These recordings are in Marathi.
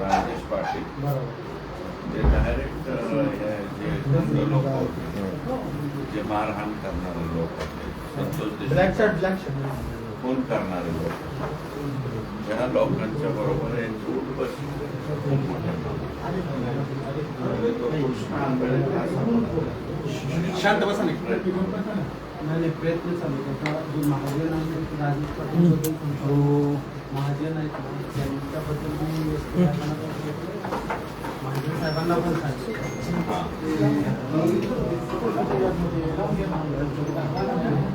राजेश पाटील. जे डायरेक्ट जे लोक जे मारहाण करणारे लोक होते संतोष फोन करणारे लोक ज्या लोकांच्या बरोबर खूप मोठ्या. तो कृष्ण आंबेडकर. शांत बसा नाही. नाही प्रयत्न चालू आहे. आता जो महाजन आहे ते राजेश पाटील बद्दल जो महाजन आहेत ना, त्यांच्याबद्दल मी व्यस्त साहेबांना पण सांगितलं. महाजन साहेबांना पण सांगितलं हा.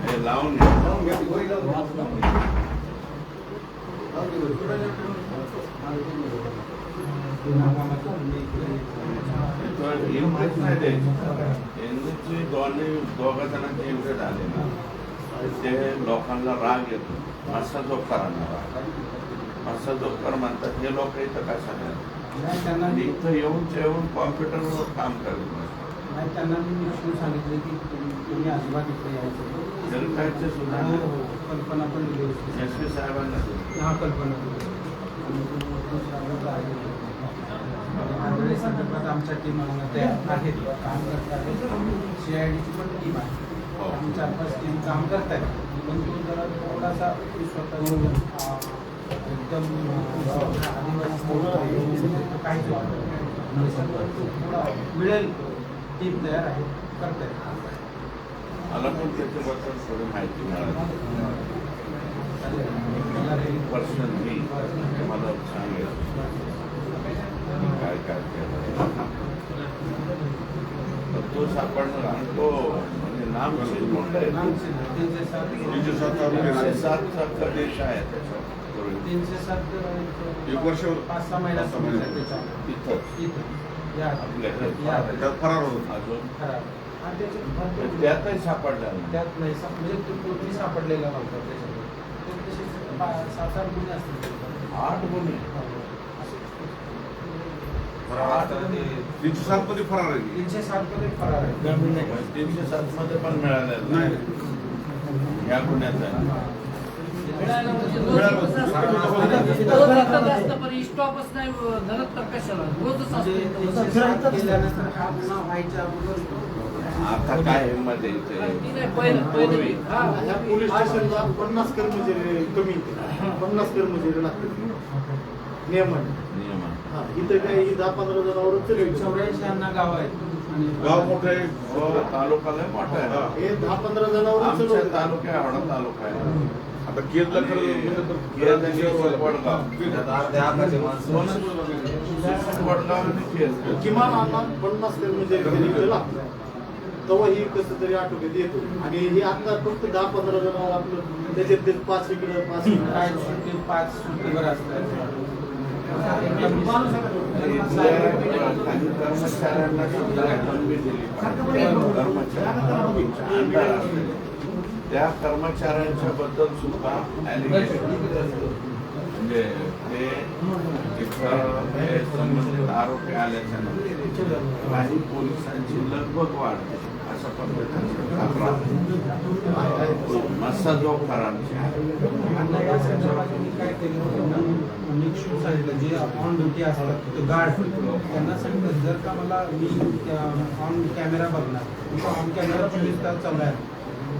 हे लावून घ्या. ते नावामध्ये तुम्ही इकडे- तर हे माहीत नाही द्यायची यांची दोन्ही दोघा जणांचे एवढे झाले ना ते लोकांना राग येतो. असा जोकारांना राग असा जोकार म्हणतात हे लोक इथं आणि मी इथं येऊन जेवून कॉम्प्युटरवर काम करत त्यांना मी निश्चित सांगितलं की तुम्ही अजिबात इकडे यायचं नाही. जनताचे सुद्धा हो, हो, कल्पना पण एस पी साहेबांना दिली. हा कल्पना दिली. आणि तो मोठा स्वागत आहे. आणि आंधळे संदर्भात आमच्या टीम तयार आहेत काम करत आहेत सी आय डीची पण टीम आहे. हो. आम्ही चार पाच टीम काम करत आहेत पण तो जरा थोडासा स्वतः एकदम आहे, काहीच थोडा मिळेल. टीम तयार आहे करत आहेत मला पण त्याच्याबद्दल थोडी माहिती मिळाली. पर्सनल मी मला सांगेल मी काय काय केलं तर तो सापडणार आणि तो म्हणजे नाम तीनशे सात तीनशे सात. सातचा प्रदेश आहे तीनशे सात एक वर्ष पाच सहा महिने. इथं. या. आपल्या या. त्यात फरार होत. अजून? खराब आणि त्याच्यात भरपूर- त्यातही सापडला नाही त्यात नाही साप- म्हणजे सापडलेला नव्हता त्याच्यामध्ये सात आठ गुन्हे असतील. आठ गुन्हे? हो. तीनशे सात मध्ये फरार आहे. तीनशे सात मध्ये फरार आहे. तीनशे सात मध्ये पण मिळालेलं नाही नाही या गुन्ह्याचा आता काय मध्ये ती इथे? नाही पहिलं पूर्वी. पहिलं हा ह्या पोलीस स्टेशनला पन्नास कर्मचारी कमी. पन्नास कर्मचारी लागतात नियमाने. नियम आहे. हा इथं काय ही दहा पंधरा जणांवरच चौऱ्याऐंशी अन्ना गाव आणि गाव मोठं आहे हो, तालुका लय मोठा आहे. हे दहा पंधरा चालू तालुका एवढा तालुका आहे. आता केरला खरं वडगाव वडगाव आणि केरळ. किमान आता पन्नास लागतात. तेव्हा ही कसं तरी आटोक्यात येतो. आणि हे आता फक्त दहा पंधरा जणांवर आपलं त्याच्यात ते पाच इकडं पाच पाच सुट्टीवर असतात. कर्मचाऱ्यांना सुद्धा संधी दिली पाहिजे. कर्मचारी अंडर त्या कर्मचाऱ्यांच्या बद्दल सुद्धा allegation. म्हणजे ते इथं संबंधित आरोपी आल्याच्यानंतर काही पोलिसांची लगबग वाढते अशा पद्धतीने मस्सा जो आणि या संदर्भात मी सांगितलं जे ऑन ड्युटी असतात ते गार्ड त्यांना सांगितलं जर का मला मी ऑन कॅमेरा बघणार ऑन कॅमेरा चोवीस तास चालू आहे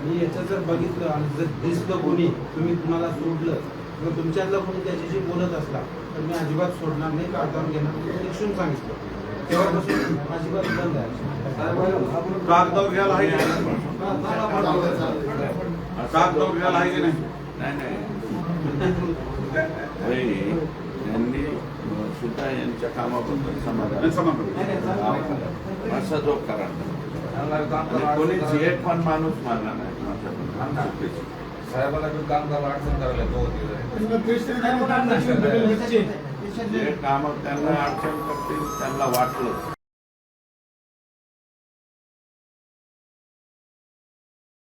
मी याचं जर बघितलं आणि जर दिसलं कोणी तुम्ही तुम्हाला सोडलं किंवा तुमच्यातलं कोणी त्याच्याशी बोलत असला तर मी अजिबात सोडणार नाही कागदावर घेणार नाही. निक्षून सांगितलं. तेव्हापासून अजिबात बंद आहे. कागदावर घ्यायला आहे की नाही? कागदावर घ्यायला आहे की नाही नाही. हे त्यांनी सुद्धा यांच्या कामाबद्दल समाधान. असा जो कारण कोणीच एक पण माणूस मानला नाही. साहेबाला पण काम करायला अडचण करायला तो जे काम त्यांना अडचण करतील त्यांना वाटलं.